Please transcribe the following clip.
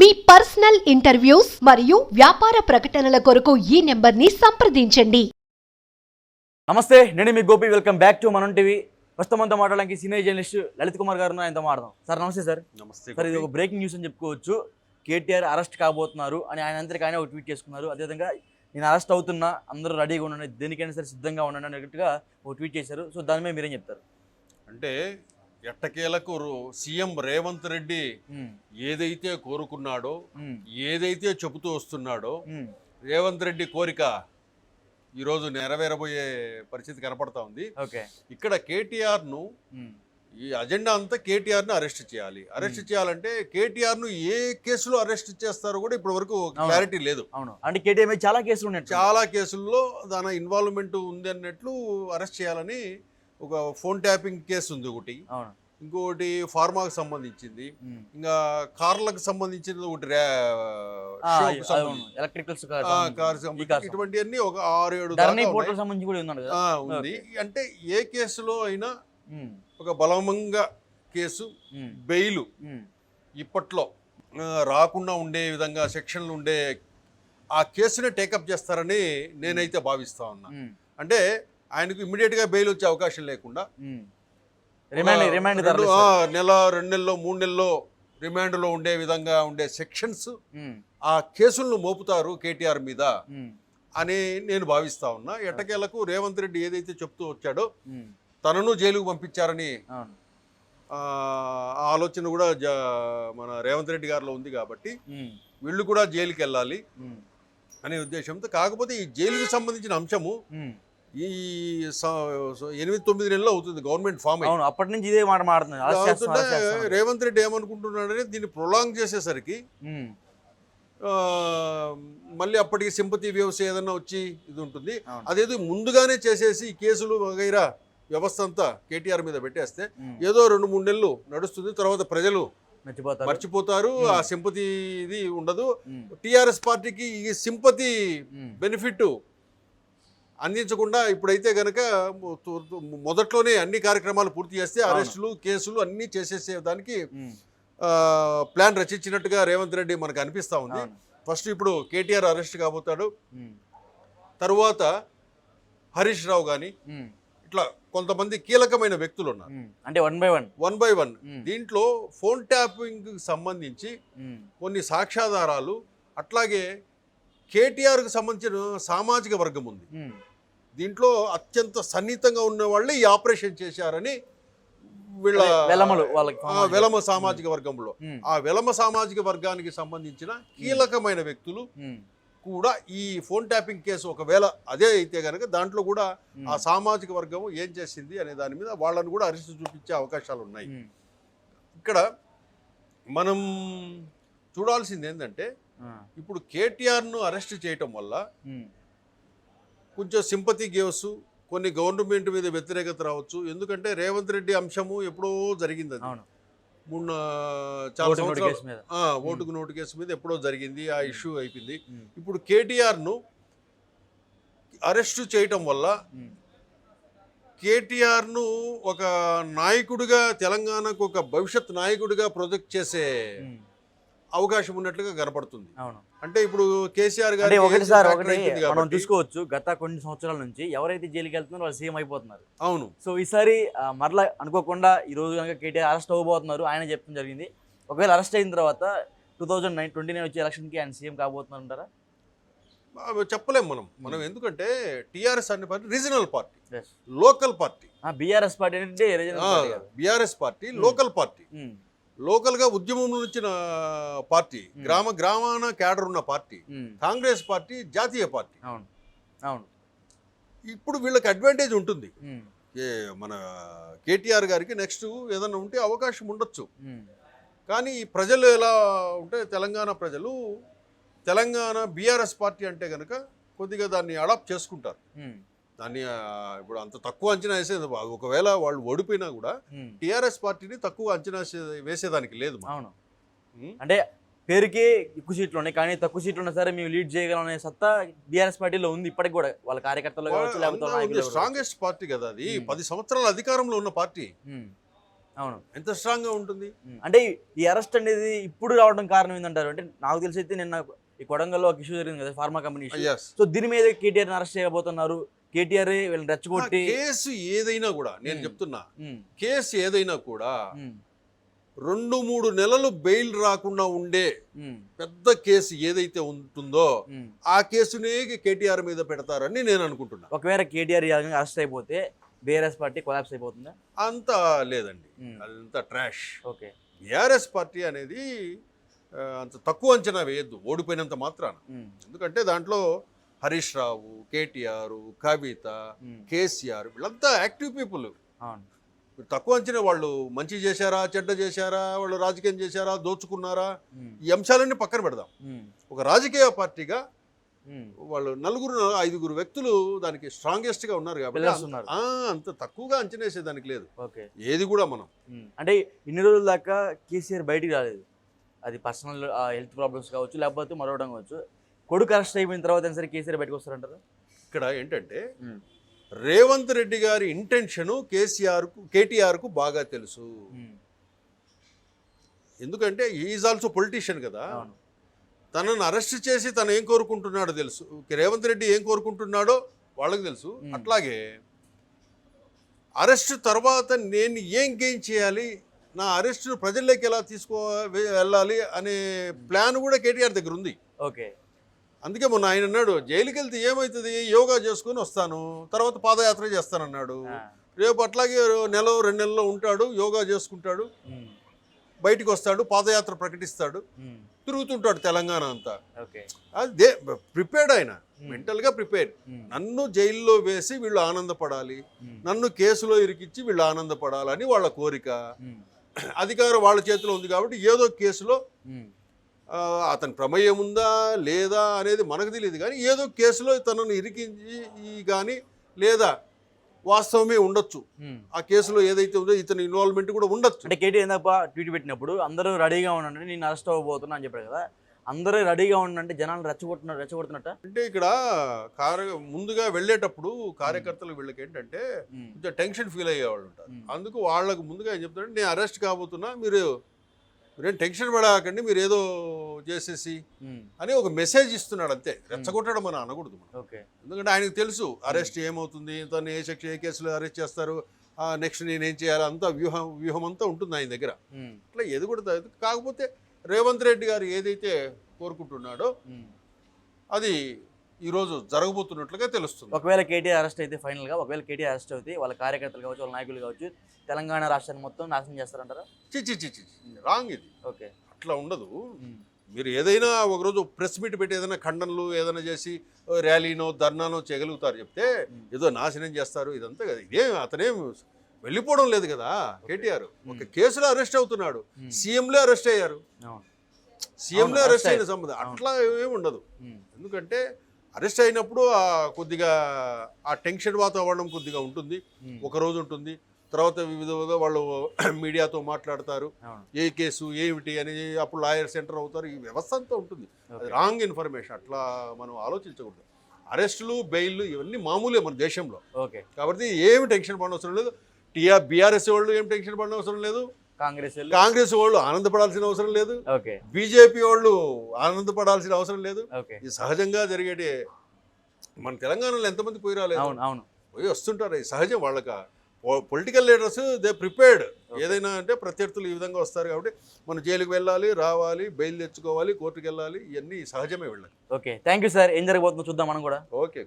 మీ personal interviews మరియు వ్యాపార ప్రకటనల కొరకు ఈ నెంబర్ని సంప్రదించండి. నమస్తే నేను మీ Gopi. Welcome back to Manam TV ప్రస్తుతం మనతో మాట్లాడడానికి సీనియర్ జర్నలిస్ట్ లలిత్ కుమార్ గారు ఆయనతో మాట్లాడదాం. సార్ నమస్తే సార్. నమస్తే సార్ ఇది ఒక బ్రేకింగ్ న్యూస్ అని చెప్పుకోవచ్చు. కేటీఆర్ అరెస్ట్ కాబోతున్నారు అని ఆయన అంతరికి ఆయన ఒక ట్వీట్ చేసుకున్నారు. అదేవిధంగా నేను అరెస్ట్ అవుతున్నా అందరూ రెడీగా ఉండండి దేనికైనా సరే సిద్ధంగా ఉండండి అన్నట్టుగా ఒక ట్వీట్ చేశారు. సో దాని మీద మీరేం చెప్తారు? అంటే ఎట్టకేలకు సీఎం రేవంత్ రెడ్డి ఏదైతే కోరుకున్నాడో ఏదైతే చెబుతూ వస్తున్నాడో రేవంత్ రెడ్డి కోరిక ఈరోజు నెరవేరబోయే పరిస్థితి కనపడతా ఉంది. ఓకే. ఇక్కడ కేటీఆర్ను ఉమ్, ఈ అజెండా అంతా కేటీఆర్ను అరెస్ట్ చేయాలి. అరెస్ట్ చేయాలంటే కేటీఆర్ను ఏ కేసులో అరెస్ట్ చేస్తారో కూడా ఇప్పటి వరకు క్లారిటీ లేదు. అవును. అంటే కేటీఆర్ చాలా కేసులు ఉన్నాయి. చాలా కేసుల్లో దాని ఇన్వాల్వ్మెంట్ ఉంది అన్నట్లు అరెస్ట్ చేయాలని ఒక ఫోన్ ట్యాపింగ్ కేసు ఉంది ఒకటి. అవును. ఇంకొకటి ఫార్మాకు సంబంధించింది. ఇంకా కార్లకు సంబంధించినది ఒకటి. ఎలక్ట్రికల్స్ ఇటువంటివన్నీ ఒక ఆరు ఏడు ఉంది. అంటే ఏ కేసులో అయినా ఒక బలవంగా కేసు బెయిల్ ఇప్పట్లో రాకుండా ఉండే విధంగా సెక్షన్లు ఉండే ఆ కేసుని టేకప్ చేస్తారని నేనైతే భావిస్తా ఉన్నా. అంటే ఆయనకు ఇమ్మీడియట్గా బెయిల్ వచ్చే అవకాశం లేకుండా. రిమాండ్ రిమాండ్ నెల రెండు నెలల్లో మూడు నెలల్లో రిమాండ్లో ఉండే విధంగా ఉండే సెక్షన్స్ ఉమ్, ఆ కేసులను మోపుతారు కేటీఆర్ మీద ఉమ్, అని నేను భావిస్తా ఉన్నా. ఎట్టకేలకు రేవంత్ రెడ్డి ఏదైతే చెప్తూ వచ్చాడో ఉమ్, తనను జైలుకు పంపించారని ఆలోచన కూడా మన రేవంత్ రెడ్డి గారిలో ఉంది కాబట్టి వీళ్ళు కూడా జైలుకి వెళ్ళాలి అనే ఉద్దేశంతో. కాకపోతే ఈ జైలుకి సంబంధించిన అంశము. ఈ ఎనిమిది తొమ్మిది నెలలు అవుతుంది గవర్నమెంట్ ఫామ్ అవును అప్పటి నుంచి ఇదే మాట అని. రేవంత్ రెడ్డి ఏమనుకుంటున్నాడని దీన్ని ప్రొలాంగ్ చేసేసరికి మళ్ళీ అప్పటికి సింపతి వ్యవస్థ ఏదన్నా వచ్చి ఇది ఉంటుంది. అదేదో ముందుగానే చేసేసి కేసులు వగైరా వ్యవస్థ అంతా కేటీఆర్ మీద పెట్టేస్తే ఏదో రెండు మూడు నెలలు నడుస్తుంది. తర్వాత ప్రజలు మర్చిపోతారు. ఆ సింపతి ఇది ఉండదు. టిఆర్ఎస్ పార్టీకి ఈ సింపతి బెనిఫిట్ అందించకుండా ఇప్పుడైతే గనక మొదట్లోనే అన్ని కార్యక్రమాలు పూర్తి చేస్తే. అరెస్టులు కేసులు అన్నీ చేసేసే దానికి ప్లాన్ రచించినట్టుగా రేవంత్ రెడ్డి మనకు అనిపిస్తా ఉంది. ఫస్ట్ ఇప్పుడు కేటీఆర్ అరెస్ట్ కాబోతాడు. తరువాత హరీష్ రావు కానీ ఇట్లా కొంతమంది కీలకమైన వ్యక్తులు ఉన్నారు. అంటే one by one. One by one. దీంట్లో ఫోన్ ట్యాపింగ్ సంబంధించి కొన్ని సాక్ష్యాధారాలు అట్లాగే కేటీఆర్కి సంబంధించిన సామాజిక వర్గం ఉంది. దీంట్లో అత్యంత సన్నిహితంగా ఉన్న వాళ్ళే ఈ ఆపరేషన్ చేశారని వీళ్ళ వెలమలు వెలమ సామాజిక వర్గంలో. ఆ వెలమ సామాజిక వర్గానికి సంబంధించిన కీలకమైన వ్యక్తులు కూడా ఈ ఫోన్ ట్యాపింగ్ కేసు ఒకవేళ అదే అయితే కనుక దాంట్లో కూడా ఆ సామాజిక వర్గం ఏం చేసింది అనే దాని మీద వాళ్ళని కూడా అరెస్ట్ చూపించే అవకాశాలు ఉన్నాయి. ఇక్కడ మనం చూడాల్సింది ఏంటంటే ఇప్పుడు కేటీఆర్ను అరెస్ట్ చేయటం వల్ల కొంచెం సింపతి గేవ్స్ కొన్ని గవర్నమెంట్ మీద వ్యతిరేకత రావచ్చు. ఎందుకంటే రేవంత్ రెడ్డి అంశము ఎప్పుడో జరిగింది అది. మొన్న చాలా సంవత్సరాలు ఓటుకు నోటు కేసు మీద ఎప్పుడో జరిగింది ఆ ఇష్యూ అయిపోయింది. ఇప్పుడు కేటీఆర్ను అరెస్ట్ చేయటం వల్ల కేటీఆర్ను ఒక నాయకుడిగా తెలంగాణకు ఒక భవిష్యత్ నాయకుడిగా ప్రొజెక్ట్ చేసే అవకాశం ఉన్నట్లుగా కనపడుతుంది. అవును. అంటే ఇప్పుడు కేసీఆర్ గారు ఒకటి సార్ ఒకటి మనం చూసుకోవచ్చు గత కొన్ని సంవత్సరాల నుంచి ఎవరైతే జైలుకి వెళ్తున్నారో వాళ్ళు సీఎం అయిపోతున్నారు. అవును. సో ఈసారి మరలా అనుకోకుండా ఈ రోజు కనుక కేటీఆర్ అరెస్ట్ అవ్వబోతున్నారు ఆయన చెప్పడం జరిగింది. ఒకవేళ అరెస్ట్ అయిన తర్వాత two thousand nine twenty nine వచ్చే ఎలక్షన్కి ఆయన సీఎం కాబోతున్నారు అంటారా చెప్పలేం మనం. మనం ఎందుకంటే టిఆర్ఎస్ అనే party regional party. Local party. BRS party అంటే. BRS party local party. ఉమ్, లోకల్గా ఉద్యమం వచ్చిన పార్టీ. గ్రామ గ్రామాన క్యాడర్ ఉన్న పార్టీ కాంగ్రెస్ పార్టీ జాతీయ పార్టీ. అవును. అవును. ఇప్పుడు వీళ్ళకి అడ్వాంటేజ్ ఉంటుంది. ఏ మన కేటీఆర్ గారికి నెక్స్ట్ ఏదైనా ఉంటే అవకాశం ఉండొచ్చు. కానీ ఈ ప్రజలు ఎలా ఉంటే తెలంగాణ ప్రజలు తెలంగాణ బీఆర్ఎస్ పార్టీ అంటే కనుక కొద్దిగా దాన్ని అడాప్ట్ చేసుకుంటారు. దాన్ని ఇప్పుడు అంత తక్కువ అంచనా వేసేది ఒకవేళ వాళ్ళు ఓడిపోయినా కూడా టీఆర్ఎస్ పార్టీని తక్కువ అంచనా వేసే- వేసేదానికి లేదు. అవును. అంటే పేరుకే ఎక్కువ సీట్లు ఉన్నాయి కానీ తక్కువ సీట్లు ఉన్నా సరే మేము లీడ్ చేయగలం అనే సత్తా బీఆర్ఎస్ పార్టీలో ఉంది. ఇప్పటికి కూడా వాళ్ళ కార్యకర్తలు కావచ్చు లేకపోతే. స్ట్రాంగెస్ట్ పార్టీ కదా అది. పది సంవత్సరాల అధికారంలో ఉన్న పార్టీ. అవును. ఎంత స్ట్రాంగ్గా ఉంటుంది? ఉమ్. అంటే ఈ అరెస్ట్ అనేది ఇప్పుడు రావడం కారణం ఏంటంటారు అంటే నాకు తెలిసి అయితే నిన్న ఈ కొడంగల్లో ఒక ఇష్యూ జరిగింది కదా ఫార్మా కంపెనీ సో దీని మీద కేటీఆర్ అరెస్ట్ చేయబోతున్నారు. కేటీఆర్ రెచ్చగొట్టి కేసు ఏదైనా కూడా నేను. చెప్తున్నా. కేసు ఏదైనా కూడా రెండు మూడు నెలలు బెయిల్ రాకుండా ఉండే పెద్ద కేసు ఏదైతే ఉంటుందో. ఆ కేసునే కేటీఆర్ మీద పెడతారని నేను అనుకుంటున్నా. ఒకవేళ కేటీఆర్ అరెస్ట్ అయిపోతే బీఆర్ఎస్ పార్టీ కొలాప్స్ అయిపోతుందా? అంత లేదండి. అదంతా ట్రాష్. ఓకే. బీఆర్ఎస్ పార్టీ అనేది అంత తక్కువ అంచనా వేయద్దు ఓడిపోయినంత మాత్రాన. ఎందుకంటే దాంట్లో హరీష్ రావు కేటీఆర్ కవిత కేసీఆర్ వీళ్ళంతా యాక్టివ్ పీపుల్. తక్కువ అంచనా వాళ్ళు మంచి చేశారా చెడ్డ చేశారా వాళ్ళు రాజకీయం చేశారా దోచుకున్నారా ఈ అంశాలన్నీ పక్కన పెడదాం. ఒక రాజకీయ పార్టీగా వాళ్ళు నలుగురు ఐదుగురు వ్యక్తులు దానికి స్ట్రాంగెస్ట్గా ఉన్నారు కాబట్టి అంత- తక్కువగా అంచనా వేసేదానికి లేదు. ఓకే. ఏది కూడా మనం. అంటే ఇన్ని రోజుల దాకా కేసీఆర్ బయటికి రాలేదు. అది పర్సనల్ హెల్త్ ప్రాబ్లమ్స్ కావచ్చు లేకపోతే మరొకడం కావచ్చు. కొడుకు అరెస్ట్ అయిపోయిన తర్వాత సరే కేసీఆర్ బయటకు వస్తారంటారు? ఇక్కడ ఏంటంటే రేవంత్ రెడ్డి గారి ఇంటెన్షన్ కేసీఆర్కు కేటీఆర్కు బాగా తెలుసు. ఎందుకంటే ఈజ్ ఆల్సో పొలిటీషియన్ కదా. తనను అరెస్ట్ చేసి తను ఏం కోరుకుంటున్నాడో తెలుసు. రేవంత్ రెడ్డి ఏం కోరుకుంటున్నాడో వాళ్ళకి తెలుసు. అట్లాగే అరెస్ట్ తర్వాత నేను ఏం గెయిన్ చేయాలి? నా అరెస్ట్ను ప్రజల్లోకి ఎలా తీసుకో వెళ్ళాలి? అనే ప్లాన్ కూడా కేటీఆర్ దగ్గర ఉంది. ఓకే. అందుకే మొన్న ఆయన అన్నాడు జైలుకి వెళ్తే ఏమవుతుంది యోగా చేసుకుని వస్తాను. తర్వాత పాదయాత్ర చేస్తానన్నాడు. రేపు అట్లాగే నెల రెండు నెలల్లో ఉంటాడు యోగా చేసుకుంటాడు. బయటికి వస్తాడు పాదయాత్ర ప్రకటిస్తాడు. తిరుగుతుంటాడు తెలంగాణ అంతా. అది దే ప్రిపేర్డ్ ఆయన. మెంటల్గా ప్రిపేర్ నన్ను జైల్లో వేసి వీళ్ళు ఆనందపడాలి. నన్ను కేసులో ఇరికిచ్చి వీళ్ళు ఆనందపడాలని వాళ్ళ కోరిక. అధికారం వాళ్ళ చేతిలో ఉంది కాబట్టి ఏదో కేసులో అతని ప్రమేయం ఉందా లేదా అనేది మనకు తెలియదు. కానీ ఏదో కేసులో తనను ఇరికించి కానీ లేదా వాస్తవమే ఉండొచ్చు. ఆ కేసులో ఏదైతే ఉందో ఇతని ఇన్వాల్వ్మెంట్ కూడా ఉండొచ్చు. అంటే కేటీ ఏందప్ప ట్వీట్ పెట్టినప్పుడు అందరూ రెడీగా ఉండండి నేను అరెస్ట్ అవ్వబోతున్నా అని చెప్పారు కదా. అందరూ రెడీగా ఉండండి జనాలు రెచ్చగొట్టున్నారు రెచ్చగొడుతున్నట్ట? అంటే ఇక్కడ కార్య ముందుగా వెళ్ళేటప్పుడు కార్యకర్తలు వీళ్ళకి ఏంటంటే కొంచెం టెన్షన్ ఫీల్ అయ్యేవాళ్ళు ఉంటారు. అందుకు వాళ్ళకు ముందుగా ఏం చెప్తారంటే నేను అరెస్ట్ కాబోతున్నా మీరు మీరేం టెన్షన్ పడకండి మీరు ఏదో చేసేసి అని ఒక మెసేజ్ ఇస్తున్నాడు అంతే. రెచ్చగొట్టడం అని అనకూడదు మనం. ఓకే. ఎందుకంటే ఆయనకు తెలుసు అరెస్ట్ ఏమవుతుంది తను ఏ సెక్షన్ ఏ కేసులో అరెస్ట్ చేస్తారు నెక్స్ట్ నేనేం చేయాలి అంతా వ్యూహం వ్యూహం అంతా ఉంటుంది ఆయన దగ్గర. అట్లా ఏది కూడా. కాకపోతే రేవంత్ రెడ్డి గారు ఏదైతే కోరుకుంటున్నాడో ఉమ్. అది ఈరోజు జరగబోతున్నట్లుగా తెలుస్తుంది. ఒకవేళ కేటీఆర్ అరెస్ట్ అయితే ఫైనల్గా ఒకవేళ కేటీఆర్ అరెస్ట్ అయితే వాళ్ళ కార్యకర్తలు కావచ్చు వాళ్ళ నాయకులు కావచ్చు తెలంగాణ రాష్ట్రాన్ని మొత్తం నాశనం చేస్తారంటారా? చిచ్చి చిచ్చి రాంగ్ ఇది. ఓకే. అట్లా ఉండదు. మీరు ఏదైనా ఒకరోజు ప్రెస్ మీట్ పెట్టి ఏదైనా ఖండనలు ఏదైనా చేసి ర్యాలీనో ధర్నానో చేయగలుగుతారు చెప్తే. ఏదో నాశనం చేస్తారు ఇదంతా కదా. ఇదేం అతనేం వెళ్ళిపోవడం లేదు కదా కేటీఆర్. ఒక. కేసులో అరెస్ట్ అవుతున్నాడు. సీఎంలే అరెస్ట్ అయ్యారు. సీఎంలే అరెస్ట్ అయిన సంబంధం. అట్లా ఏమి ఉండదు. ఎందుకంటే అరెస్ట్ అయినప్పుడు కొద్దిగా ఆ టెన్షన్ వాతావరణం కొద్దిగా ఉంటుంది. ఒక రోజు ఉంటుంది. తర్వాత వివిధ వాళ్ళు మీడియాతో మాట్లాడతారు. ఏ కేసు ఏమిటి అని అప్పుడు లాయర్ సెంటర్ అవుతారు. ఈ వ్యవస్థ అంతా ఉంటుంది. అది. Wrong information. అట్లా మనం ఆలోచించకూడదు. అరెస్టులు బెయిల్లు ఇవన్నీ మామూలే మన దేశంలో. ఓకే. కాబట్టి ఏమి టెన్షన్ పడనవసరం లేదు. టీఆర్ బీఆర్ఎస్ వాళ్ళు ఏం టెన్షన్ పడనవసరం లేదు. కాంగ్రెస్ వెళ్ళు. కాంగ్రెస్ వాళ్ళు ఆనందపడాల్సిన అవసరం లేదు. బీజేపీ వాళ్ళు ఆనందపడాల్సిన అవసరం లేదు. ఇది సహజంగా జరిగేటి మన తెలంగాణలో ఎంతమంది పోయి రాలేదు? అవును అవును. పోయి వస్తుంటారు. ఇది సహజం వాళ్ళక. Political leaders they prepared. ఏదైనా అంటే ప్రత్యర్థులు ఈ విధంగా వస్తారు కాబట్టి మనం జైలుకి వెళ్ళాలి రావాలి బెయిల్ తెచ్చుకోవాలి కోర్టుకు వెళ్ళాలి ఇవన్నీ సహజమే వెళ్ళాలి ఓకే. Thank you sir. ఏం జరగబోతుందో చూద్దాం మనం కూడా. ఓకే